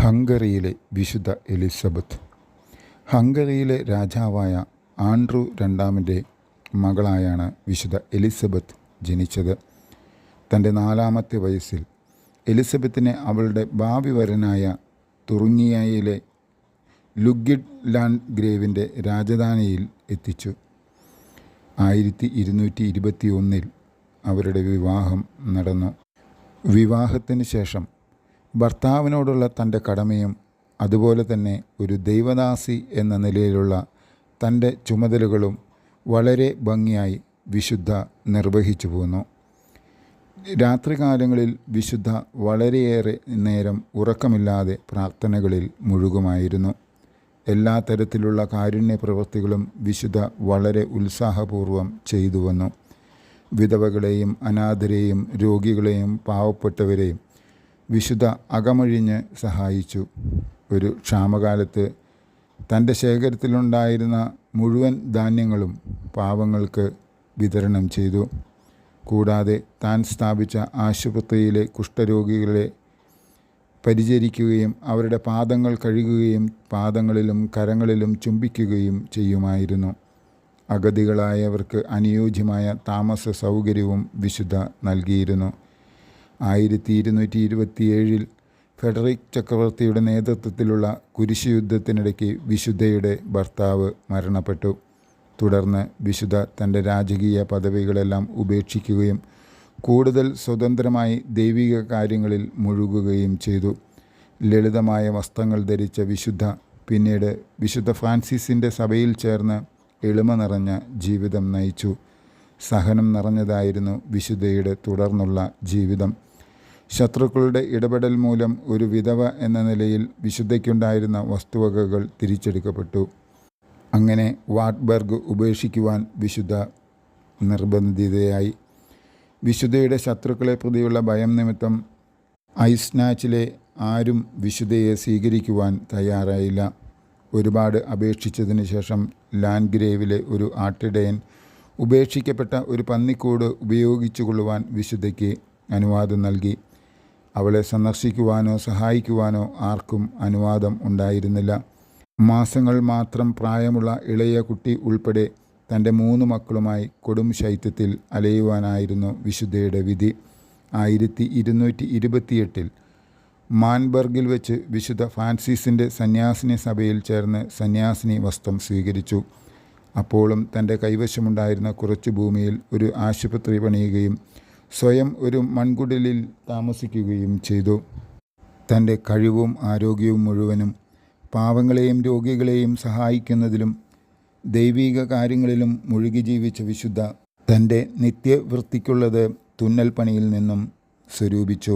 ഹംഗറിയിലെ വിശുദ്ധ എലിസബത്ത്. ഹംഗറിയിലെ രാജാവായ ആൻഡ്രു രണ്ടാമന്റെ മകളായാണ് വിശുദ്ധ എലിസബത്ത് ജനിച്ചത്. തന്റെ നാലാമത്തെ വയസ്സിൽ എലിസബത്തിനെ അവളുടെ ഭാവി വരനായ തുറുങ്ങിയയിലെ ലുഗിഡ് ലാൻഡ് ഗ്രേവിന്റെ രാജധാനിയിൽ എത്തിച്ചു. ആയിരത്തി ഇരുന്നൂറ്റി ഇരുപത്തി ഒന്നിൽ അവരുടെ വിവാഹം നടന്നു. വിവാഹത്തിന് ശേഷം ഭർത്താവിനോടുള്ള തന്റെ കടമയും അതുപോലെ തന്നെ ഒരു ദൈവദാസി എന്ന നിലയിലുള്ള തന്റെ ചുമതലകളും വളരെ ഭംഗിയായി വിശുദ്ധ നിർവഹിച്ചു പോന്നു. രാത്രികാലങ്ങളിൽ വിശുദ്ധ വളരെയേറെ നേരം ഉറക്കമില്ലാതെ പ്രാർത്ഥനകളിൽ മുഴുകുമായിരുന്നു. എല്ലാ തരത്തിലുള്ള കാരുണ്യ പ്രവൃത്തികളും വിശുദ്ധ വളരെ ഉത്സാഹപൂർവം ചെയ്തു വന്നു. വിധവകളെയും അനാഥരെയും രോഗികളെയും പാവപ്പെട്ടവരെയും വിശുദ്ധ അകമൊഴിഞ്ഞ് സഹായിച്ചു. ഒരു ക്ഷാമകാലത്ത് തന്റെ ശേഖരത്തിലുണ്ടായിരുന്ന മുഴുവൻ ധാന്യങ്ങളും പാവങ്ങൾക്ക് വിതരണം ചെയ്തു. കൂടാതെ താൻ സ്ഥാപിച്ച ആശുപത്രിയിലെ കുഷ്ഠരോഗികളെ പരിചരിക്കുകയും അവരുടെ പാദങ്ങൾ കഴുകുകയും പാദങ്ങളിലും കരങ്ങളിലും ചുംബിക്കുകയും ചെയ്യുമായിരുന്നു. അഗതികളായവർക്ക് അനുയോജ്യമായ താമസ സൗകര്യവും വിശുദ്ധ നൽകിയിരുന്നു. ആയിരത്തി ഇരുന്നൂറ്റി ഇരുപത്തിയേഴിൽ ഫെഡറിക് ചക്രവർത്തിയുടെ നേതൃത്വത്തിലുള്ള കുരിശ് യുദ്ധത്തിനിടയ്ക്ക് വിശുദ്ധയുടെ ഭർത്താവ് മരണപ്പെട്ടു. തുടർന്ന് വിശുദ്ധ തന്റെ രാജകീയ പദവികളെല്ലാം ഉപേക്ഷിക്കുകയും കൂടുതൽ സ്വതന്ത്രമായി ദൈവിക കാര്യങ്ങളിൽ മുഴുകുകയും ചെയ്തു. ലളിതമായ വസ്ത്രങ്ങൾ ധരിച്ച വിശുദ്ധ പിന്നീട് വിശുദ്ധ ഫ്രാൻസിസിന്റെ സഭയിൽ ചേർന്ന് എളിമ നിറഞ്ഞ ജീവിതം നയിച്ചു. സഹനം നിറഞ്ഞതായിരുന്നു വിശുദ്ധയുടെ തുടർന്നുള്ള ജീവിതം. ശത്രുക്കളുടെ ഇടപെടൽ മൂലം ഒരു വിധവ എന്ന നിലയിൽ വിശുദ്ധയ്ക്കുണ്ടായിരുന്ന വസ്തുവകകൾ തിരിച്ചെടുക്കപ്പെട്ടു. അങ്ങനെ വാട്ട്ബർഗ് ഉപേക്ഷിക്കുവാൻ വിശുദ്ധ നിർബന്ധിതയായി. വിശുദ്ധയുടെ ശത്രുക്കളെ പ്രതിയുള്ള ഭയം നിമിത്തം ഐസ്നാച്ചിലെ ആരും വിശുദ്ധയെ സ്വീകരിക്കുവാൻ തയ്യാറായില്ല. ഒരുപാട് അപേക്ഷിച്ചതിന് ശേഷം ലാൻഗ്രേവിലെ ഒരു ആട്ടിടയൻ ഉപേക്ഷിക്കപ്പെട്ട ഒരു പന്നിക്കൂട് ഉപയോഗിച്ചു കൊള്ളുവാൻ വിശുദ്ധയ്ക്ക് അനുവാദം നൽകി. അവളെ സന്ദർശിക്കുവാനോ സഹായിക്കുവാനോ ആർക്കും അനുവാദം ഉണ്ടായിരുന്നില്ല. മാസങ്ങൾ മാത്രം പ്രായമുള്ള ഇളയ കുട്ടി ഉൾപ്പെടെ തന്റെ മൂന്ന് മക്കളുമായി കൊടും ശൈത്യത്തിൽ അലയുവാനായിരുന്നു വിശുദ്ധയുടെ വിധി. ആയിരത്തി ഇരുന്നൂറ്റി ഇരുപത്തിയെട്ടിൽ മാൻബർഗിൽ വെച്ച് വിശുദ്ധ ഫ്രാൻസിസിന്റെ സന്യാസിനി സഭയിൽ ചേർന്ന് സന്യാസിനി വസ്ത്രം സ്വീകരിച്ചു. അപ്പോഴും തന്റെ കൈവശമുണ്ടായിരുന്ന കുറച്ച് ഭൂമിയിൽ ഒരു ആശുപത്രി പണിയുകയും സ്വയം ഒരു മൺകുടിലിൽ താമസിക്കുകയും ചെയ്തു. തന്റെ കഴിവും ആരോഗ്യവും മുഴുവനും പാവങ്ങളെയും രോഗികളെയും സഹായിക്കുന്നതിലും ദൈവീക കാര്യങ്ങളിലും മുഴുകി ജീവിച്ച വിശുദ്ധ തന്റെ നിത്യവൃത്തിക്കുള്ളത് തുന്നൽ പണിയിൽ നിന്നും സ്വരൂപിച്ചു.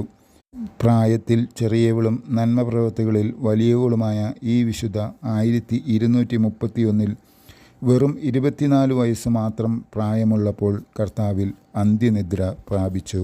പ്രായത്തിൽ ചെറിയവളും നന്മ പ്രവൃത്തികളിൽ വലിയവളുമായ ഈ വിശുദ്ധ ആയിരത്തി ഇരുന്നൂറ്റി മുപ്പത്തിയൊന്നിൽ വെറും ഇരുപത്തിനാല് വയസ്സ് മാത്രം പ്രായമുള്ളപ്പോൾ കർത്താവിൽ അന്ത്യനിദ്ര പ്രാപിച്ചു.